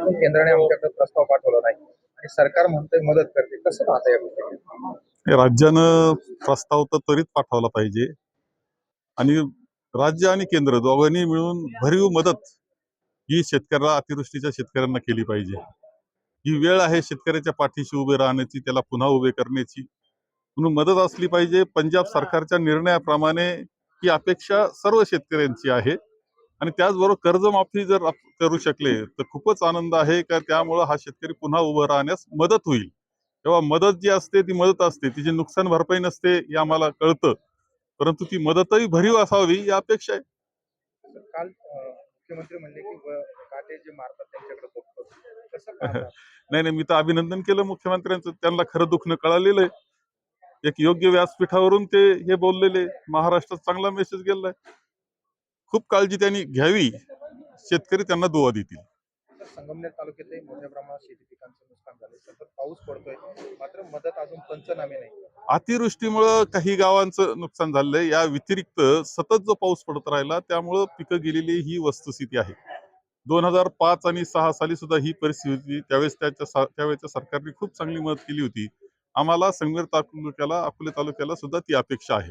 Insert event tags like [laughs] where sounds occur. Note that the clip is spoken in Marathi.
राज्यातून केंद्राने आमच्याकडे प्रस्ताव पाठवला नाही. आणि सरकार म्हणतोय मदत करते. कसं पाहता या गोष्टी? राज्यानं प्रस्ताव तर त्वरित पाठवला पाहिजे. आणि राज्य आणि केंद्र दोघांनी मिळून भरीव मदत ही शेतकऱ्याला अतिवृष्टीच्या शेतकऱ्यांना केली पाहिजे. ही वेळ आहे शेतकऱ्याच्या पाठीशी उभे राहण्याची त्याला पुन्हा उभे करण्याची. म्हणून मदत असली पाहिजे. पंजाब सरकारच्या निर्णयाप्रमाणे ही अपेक्षा सर्व शेतकऱ्यांची आहे. आणि त्याचबरोबर कर्जमाफी जर करू शकले तर खूपच आनंद आहे का त्यामुळं हा शेतकरी पुन्हा उभं राहण्यास मदत होईल. तेव्हा मदत जी असते ती मदत असते. तिची नुकसान भरपाई नसते हे आम्हाला कळतं. परंतु ती मदतही भरीव असावी ही अपेक्षा आहे. काल मुख्यमंत्री म्हणले की जे मारतात त्यांच्याकडे? [laughs] नाही नाही मी तर अभिनंदन केलं मुख्यमंत्र्यांचं. त्यांना खरं दुखणं कळालेलं आहे. एक योग्य व्यासपीठावरून ते हे बोललेले. महाराष्ट्रात चांगला मेसेज गेलाय खूप काळजी त्यांनी घ्यावी. शेतकरी त्यांना दुवा देतील. संगमनेर तालुक्यातही मोठ्या प्रमाणात शेती पिकांचं नुकसान झालंय. सतत पाऊस पडतोय. मात्र मदत अजून पंचनामे नाही. अतिवृष्टीमुळं काही गावांचं नुकसान झालंय. या व्यतिरिक्त सतत जो पाऊस पडत राहिला त्यामुळं पिकं गेलेली ही वस्तुस्थिती आहे. दोन हजार पाच आणि सहा साली सुद्धा ही परिस्थिती होती. त्यावेळेस त्याच्या त्यावेळेच्या सरकारने खूप चांगली मदत केली होती. आम्हाला संगमेर तालुक्याला अकोले तालुक्याला सुद्धा ती अपेक्षा आहे.